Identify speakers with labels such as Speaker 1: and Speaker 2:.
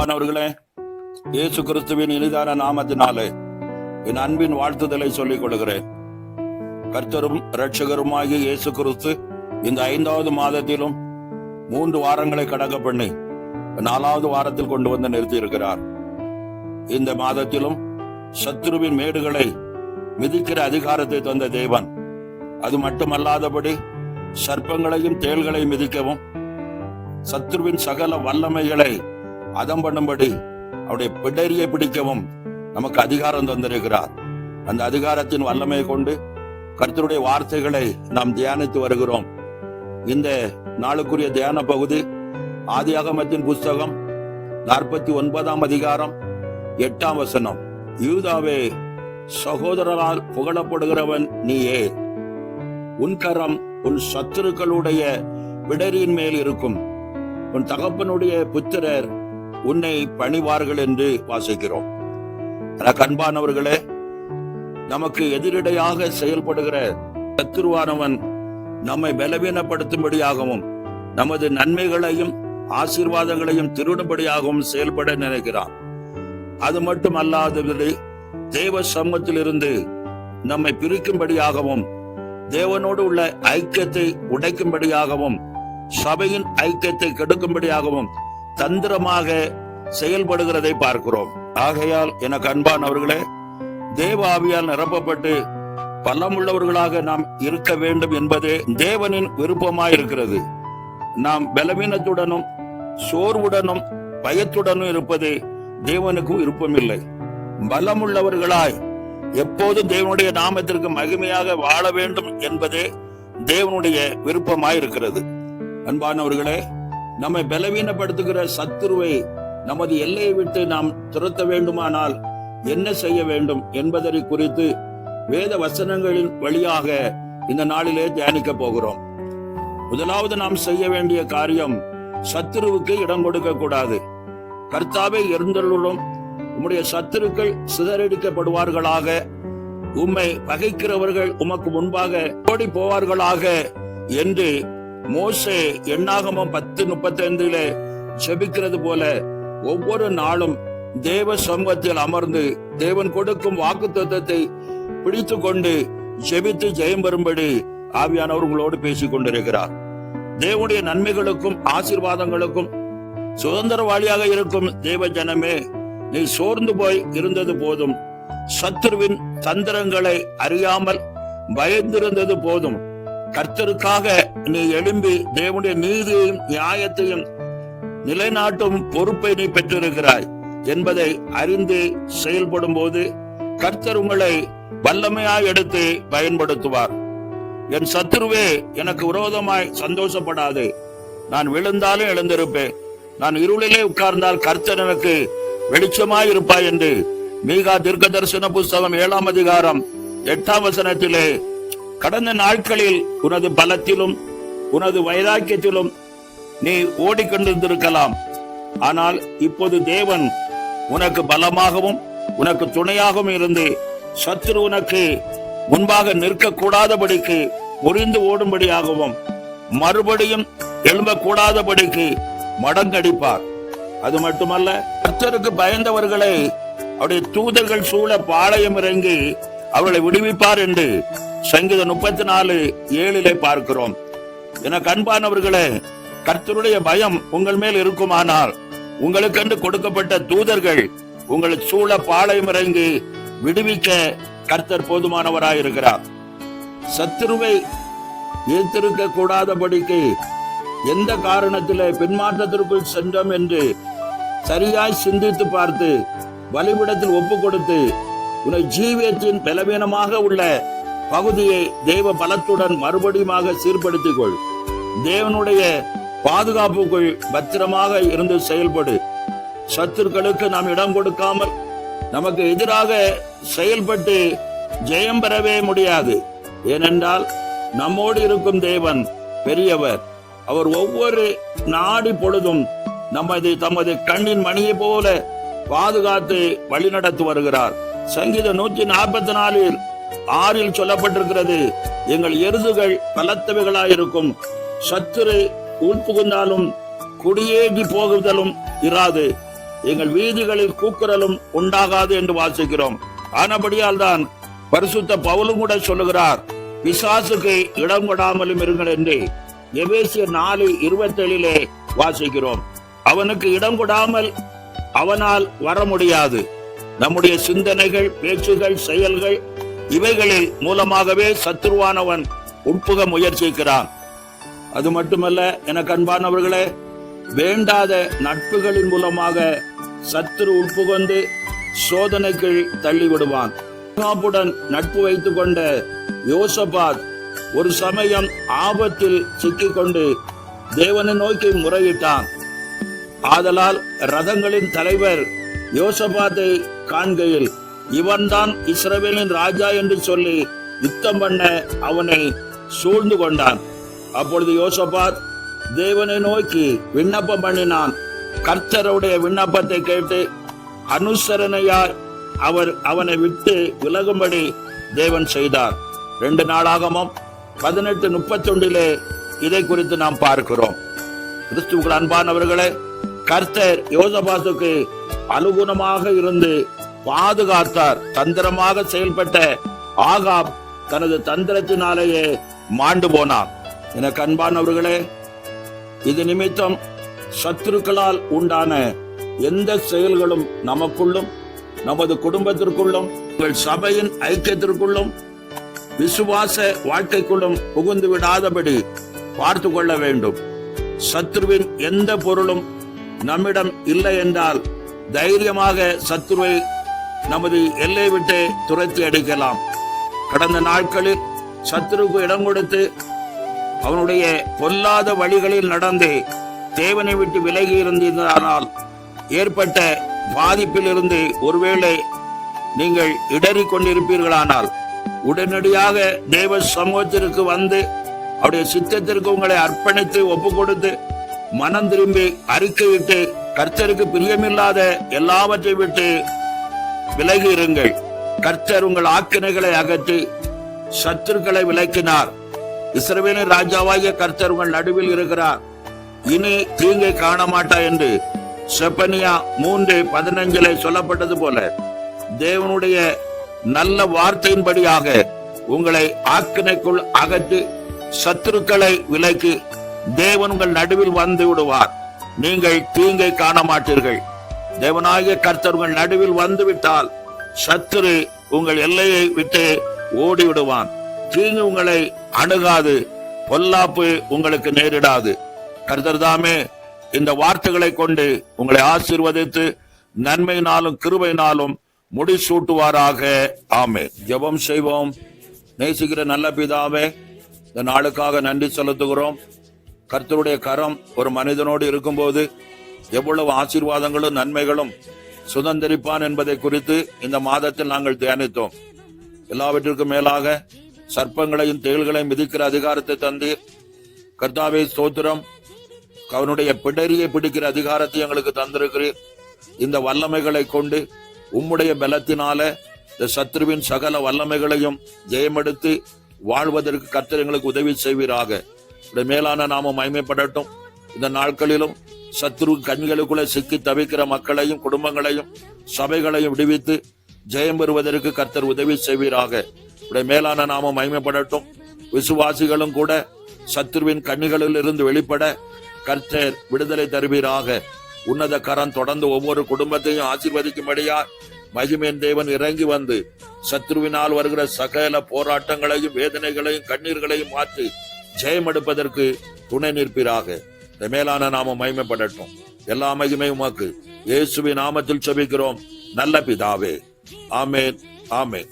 Speaker 1: அன்பானவர்களே இயேசு கிறிஸ்துவின் இனிதான நாமத்தினாலே என் அன்பின் வாழ்த்துதலை சொல்லிக் கொள்கிறேன். கர்த்தரும் இரட்சகருமாகிய இயேசு கிறிஸ்து இந்த ஐந்தாவது மாதத்திலும் மூன்று வாரங்களை கடக்க பண்ணி நாலாவது வாரத்தில் கொண்டு வந்து நிறுத்தி இருக்கிறார் இந்த மாதத்திலும் சத்ருவின் மேடுகளை மிதிக்கிற அதிகாரத்தை தந்த தேவன். அது மட்டுமல்லாதபடி சர்ப்பங்களையும் தேள்களையும் மிதிக்கவும் சத்ருவின் சகல வல்லமைகளை அதம் பண்ணும்படி அவருடைய பிடரியை பிடிக்கவும் நமக்கு அதிகாரம் தந்திருக்கிறார். அந்த அதிகாரத்தின் வல்லமையை கொண்டு கர்த்தருடைய வார்த்தைகளை நாம் தியானித்து வருகிறோம். இந்த நாளுக்குரிய தியான பகுதி ஆதியாகமத்தின் புஸ்தகம் நாற்பத்தி ஒன்பதாம் அதிகாரம் எட்டாம் வசனம். யூதாவே சகோதரரால் புகழப்படுகிறவன் நீயே. உன் கரம் உன் சத்துருக்களுடைய பிடரியின் மேல் இருக்கும். உன் தகப்பனுடைய புத்திரர் உன்னை பணிவார்கள் என்று வாசிக்கிறோம். எனக்கு அன்பானவர்களே நமக்கு எதிரிடையாக செயல்படுகிற சத்துருவானவன் நம்மை பலவீனப்படுத்தும்படியாகவும் நமது நன்மைகளையும் ஆசீர்வாதங்களையும் திருடும்படியாகவும் செயல்பட நினைக்கிறான். அது மட்டும் அல்லாதபடி தேவ சமூகத்திலிருந்து நம்மை பிரிக்கும்படியாகவும் தேவனோடு உள்ள ஐக்கியத்தை உடைக்கும்படியாகவும் சபையின் ஐக்கியத்தை கெடுக்கும்படியாகவும் தந்திரமாக செயல்படுகிறதை பார்க்கிறோம். ஆகையால் எனக்கு அன்பானவர்களே தேவ ஆவியால் நிரப்பப்பட்டு பலமுள்ளவர்களாக நாம் இருக்க வேண்டும் என்பதே தேவனின் விருப்பமாயிருக்கிறது. நாம் பலவீனத்துடனும் சோர்வுடனும் பயத்துடனும் இருப்பது தேவனுக்கு விருப்பமில்லை. பலமுள்ளவர்களாய் எப்போதும் தேவனுடைய நாமத்திற்கு மகிமையாக வாழ வேண்டும் என்பதே தேவனுடைய விருப்பமாயிருக்கிறது. அன்பானவர்களே நம்மை பலவீனப்படுத்துகிற சத்துருவை நமது எல்லையை விட்டு நாம் துரத்த வேண்டுமானால் என்ன செய்ய வேண்டும் என்பதை குறித்து வேத வசனங்களின் வழியாக இந்த நாளிலே தியானிக்க போகிறோம். முதலாவது நாம் செய்ய வேண்டிய காரியம் சத்துருவுக்கு இடம் கொடுக்க கூடாது. கர்த்தாவே இருந்தருளும் உம்முடைய சத்துருக்கள் சிதறடிக்கப்படுவார்களாக. உம்மை பகைக்கிறவர்கள் உமக்கு முன்பாக ஓடி போவார்களாக என்று மோசே எண்ணாகமம் பத்து முப்பத்தி ஐந்துல செபிக்கிறது போல ஒவ்வொரு நாளும் தேவ சமூகத்தில் அமர்ந்து தேவன் கொடுக்கும் வாக்கு தத்துவத்தை பிடித்து கொண்டு ஜெபித்து ஜெயம் பெறும்படி ஆவியானவர் உங்களோடு பேசிக் கொண்டிருக்கிறார். தேவனுடைய நன்மைகளுக்கும் ஆசீர்வாதங்களுக்கும் சுதந்திரவாளியாக இருக்கும் தேவ ஜனமே நீ சோர்ந்து போய் இருந்தது போதும். சத்துருவின் தந்திரங்களை அறியாமல் பயந்திருந்தது போதும். கர்த்தருக்காக நீ எழும்பி தேவனுடைய நீதியையும் நியாயத்தையும் நிலைநாட்டும் பொறுப்பை நீ பெற்றிருக்கிறாய் என்பதை அறிந்து செயல்படும் போது கர்த்தர் உங்களை வல்லமையாய் எடுத்து பயன்படுத்துவார். என் சத்துருவே எனக்கு விரோதமாய் சந்தோஷப்படாது. நான் விழுந்தாலும் எழுந்திருப்பேன். நான் இருளிலே உட்கார்ந்தால் கர்த்தர் எனக்கு வெளிச்சமாய் இருப்பாய் என்று. மீகா தீர்க்க தரிசன புஸ்தகம் ஏழாம் அதிகாரம் எட்டாம் வசனத்திலே கடந்த நாட்களில் உனது பலத்திலும் உனது வைராக்கியத்திலும் நீ ஓடிக்கொண்டிருந்திருக்கலாம். ஆனால் இப்போது தேவன் உனக்கு பலமாகவும் உனக்கு துணையாகவும் இருந்து சத்துரு உனக்கு முன்பாக நிற்கக்கூடாதபடிக்கு முறிந்து ஓடும்படியாகவும் மறுபடியும் எழும்பக்கூடாதபடிக்கு மடங்கடிப்பார். அது மட்டுமல்ல கர்த்தருக்கு பயந்தவர்களை அவருடைய தூதர்கள் சூழ பாளையம் இறங்கி அவர்களை விடுவிப்பார் என்று சங்கீதம் முப்பத்தி நாலு ஏழிலே பார்க்கிறோம். என கண்பானவர்களே கர்த்தருடைய பயம் உங்கள் மேல் இருக்குமானால் உங்களுக்கென்று கொடுக்கப்பட்ட தூதர்கள் உங்களை சூழ பாளையம் இறங்கி விடுவிக்க கர்த்தர் போதுமானவராயிருக்கிறார். சத்துருவை ஈர்த்திருக்க கூடாதபடிக்கு எந்த காரணத்திலே பின்மாற்றத்திற்குள் சென்றோம் என்று சரியாய் சிந்தித்து பார்த்து வழிபிடத்தில் ஒப்பு கொடுத்து உன்னை ஜீவியத்தின் பலவீனமாக உள்ள பகுதியை தெய்வ பலத்துடன் மறுபடியுமாக சீர்படுத்திக் கொள் தேவனுடைய பாதுகாப்புக்குள் பத்திரமாக இருந்து செயல்படு. சத்துருக்களுக்கு நாம் இடம் கொடுக்காமல் நமக்கு எதிராக செயல்பட்டு ஜெயம் பெறவே முடியாது. ஏனென்றால் நம்மோடு இருக்கும் தேவன் பெரியவர். அவர் ஒவ்வொரு நாடி பொழுதும் நமது தமது கண்ணின் மணியை போல பாதுகாத்து வழிநடத்தி வருகிறார். சங்கீத நூற்றி நாற்பத்தி நாலில் ஆறில் சொல்லப்பட்டிருக்கிறது எங்கள் எருதுகள் பலத்தவைகளாயிருக்கும். சத்துரு உள்புகுந்தாலும் குடியேறி போகுதலும் இராது. எங்கள் வீதிகளில் கூக்குரலும் உண்டாகாது என்று வாசிக்கிறோம். ஆனபடியால் தான் பரிசுத்த பவுலும் கூட சொல்லுகிறார் பிசாசுக்கு இடம் கொடாமலும் இருங்கள் என்று எபேசியர் நாலு இருபத்தேழிலே வாசிக்கிறோம். அவனுக்கு இடம் கொடாமல் அவனால் வர முடியாது. நம்முடைய சிந்தனைகள் பேச்சுகள் செயல்கள் இவைகளில் மூலமாகவே சத்துருவானவன் உட்புக முயற்சிக்கிறான். அது மட்டுமல்ல எனக்கு அன்பானவர்களே வேண்டாத நட்புகளின் மூலமாக சத்துரு உட்புகொண்டு சோதனைக்கு தள்ளிவிடுவான். நட்பு வைத்துக் கொண்ட யோசபாத் ஒரு சமயம் ஆபத்தில் சிக்கிக்கொண்டு தேவனை நோக்கி முறையிட்டான். ஆதலால் ரதங்களின் தலைவர் யோசபாத்தை காண்கையில் இவன்தான் இஸ்ரவேலின் ராஜா என்று சொல்லி யுத்தம் பண்ண அவனை சூழ்ந்து கொண்டான். அப்பொழுது யோசபாத் தேவனை நோக்கி விண்ணப்பம் பண்ணினான். கர்த்தருடைய விண்ணப்பத்தை கேட்டு அனுசரணையாய் அவர் அவனை விட்டு விலகும்படி தேவன் செய்தார். ரெண்டு நாளாகமும் பதினெட்டு முப்பத்தொண்டிலே இதை குறித்து நாம் பார்க்கிறோம். கிறிஸ்துக்கள் அன்பானவர்களே கர்த்தர் யோசபாத்துக்கு அனுகுணமாக இருந்து பாதுகாத்தார். தந்திரமாக செயல்பட்ட ஆகாப் தனது தந்திரத்தினாலேயே மாண்டு போனார். என கண்பானவர்களே இது நிமித்தம் சத்துருக்களால் உண்டான எந்த செயல்களும் நமக்குள்ளும் நமது குடும்பத்திற்குள்ளும் உங்கள் சபையின் ஐக்கியத்திற்குள்ளும் விசுவாச வாழ்க்கைக்குள்ளும் புகுந்து விடாதபடி பார்த்து கொள்ள வேண்டும். சத்ருவின் எந்த பொருளும் நம்மிடம் இல்லை என்றால் தைரியமாக சத்ருவை நமது எல்லை விட்டு துரத்தி அடிக்கலாம் கடந்த நாட்களில் சத்ருக்கு இடம் கொடுத்து அவனுடைய பொல்லாத வழிகளில் நடந்து தேவனை விட்டு விலகி இருந்ததானால் ஏற்பட்ட பாதிப்பிலிருந்து ஒருவேளை நீங்கள் இடறி கொண்டிருப்பீர்களானால் உடனடியாக தேவ சமூகத்திற்கு வந்து அவருடைய சித்தத்திற்கு உங்களை அர்ப்பணித்து ஒப்பு கொடுத்து மனம் திரும்பி அறிக்கையிட்டு கர்த்தருக்கு பிரியமில்லாத எல்லாவற்றை விட்டு விலகி இருங்கள் கர்த்தர் உங்கள் ஆக்கினைகளை அகற்றி சத்துருக்களை விலக்கினார். இஸ்ரவேலின் ராஜாவாகிய கர்த்தர் உங்கள் நடுவில் இருக்கிறார். இனி தீங்கை காண மாட்டா என்று செப்பனியா மூன்று பதினஞ்சிலே சொல்லப்பட்டது போல தேவனுடைய நல்ல வார்த்தையின்படியாக உங்களை ஆக்கினைக்குள் அகற்றி சத்துருக்களை விலக்கி தேவன் உங்கள் நடுவில் வந்து விடுவார். நீங்கள் தீங்கை காண மாட்டீர்கள் தேவனாகிய கர்த்தர் உங்கள் நடுவில் வந்து விட்டால் சத்துரு உங்கள் எல்லையை விட்டு ஓடி விடுவான் தீங்கு உங்களை அணுகாது பொல்லாப்பு உங்களுக்கு நேரிடாது. கர்த்தர் தாமே இந்த வார்த்தைகளை கொண்டு உங்களை ஆசீர்வதித்து நன்மையினாலும் கிருபையினாலும் முடிசூட்டுவாராக. ஆமே ஜெபம் செய்வோம். நேசிக்கிற நல்ல பிதாவே இந்த நாளுக்காக நன்றி செலுத்துகிறோம். கர்த்தருடைய கரம் ஒரு மனிதனோடு இருக்கும்போது எவ்வளவு ஆசீர்வாதங்களும் நன்மைகளும் சுதந்திரிப்பான் என்பதை குறித்து இந்த மாதத்தில் நாங்கள் தியானித்தோம். எல்லாவற்றிற்கும் மேலாக சர்ப்பங்களையும் தேள்களையும் மிதிக்கிற அதிகாரத்தை தந்து கர்த்தாவே ஸ்தோத்திரம். அவனுடைய பிடரியை பிடிக்கிற அதிகாரத்தை எங்களுக்கு தந்திருக்கிறீர். இந்த வல்லமைகளை கொண்டு உம்முடைய பலத்தினால இந்த சத்ருவின் சகல வல்லமைகளையும் ஜெயமெடுத்து வாழ்வதற்கு கர்த்தர் எங்களுக்கு உதவி செய்வீராக. இந்த மேலான நாம மயமைப்படட்டும் இந்த நாட்களிலும் சத்ரு கண்களுக்குள்ள சிக்கி தவிக்கிற மக்களையும் குடும்பங்களையும் சபைகளையும் விடுவித்து ஜெயம் பெறுவதற்கு கர்த்தர் உதவி செய்வீராக. உடைய மேலான நாம மகிமைப்படட்டும். விசுவாசிகளும் கூட சத்ருவின் கண்ணிகளில் இருந்து வெளிப்பட கர்த்தர் விடுதலை தருவீராக. உன்னத கரம் தொடர்ந்து ஒவ்வொரு குடும்பத்தையும் ஆசீர்வதிக்கும்படியா மகிமேன் தேவன் இறங்கி வந்து சத்ருவினால் வருகிற சகல போராட்டங்களையும் வேதனைகளையும் கண்ணீர்களையும் மாற்றி ஜெயம் எடுப்பதற்கு துணை நிற்பீராக. மேலான நாம மகிமைப்படட்டும். எல்லா மகிமையும் உமாக்கு. இயேசுவின் நாமத்தில் செபிக்கிறோம். நல்ல பிதாவே. ஆமேன். ஆமேன்.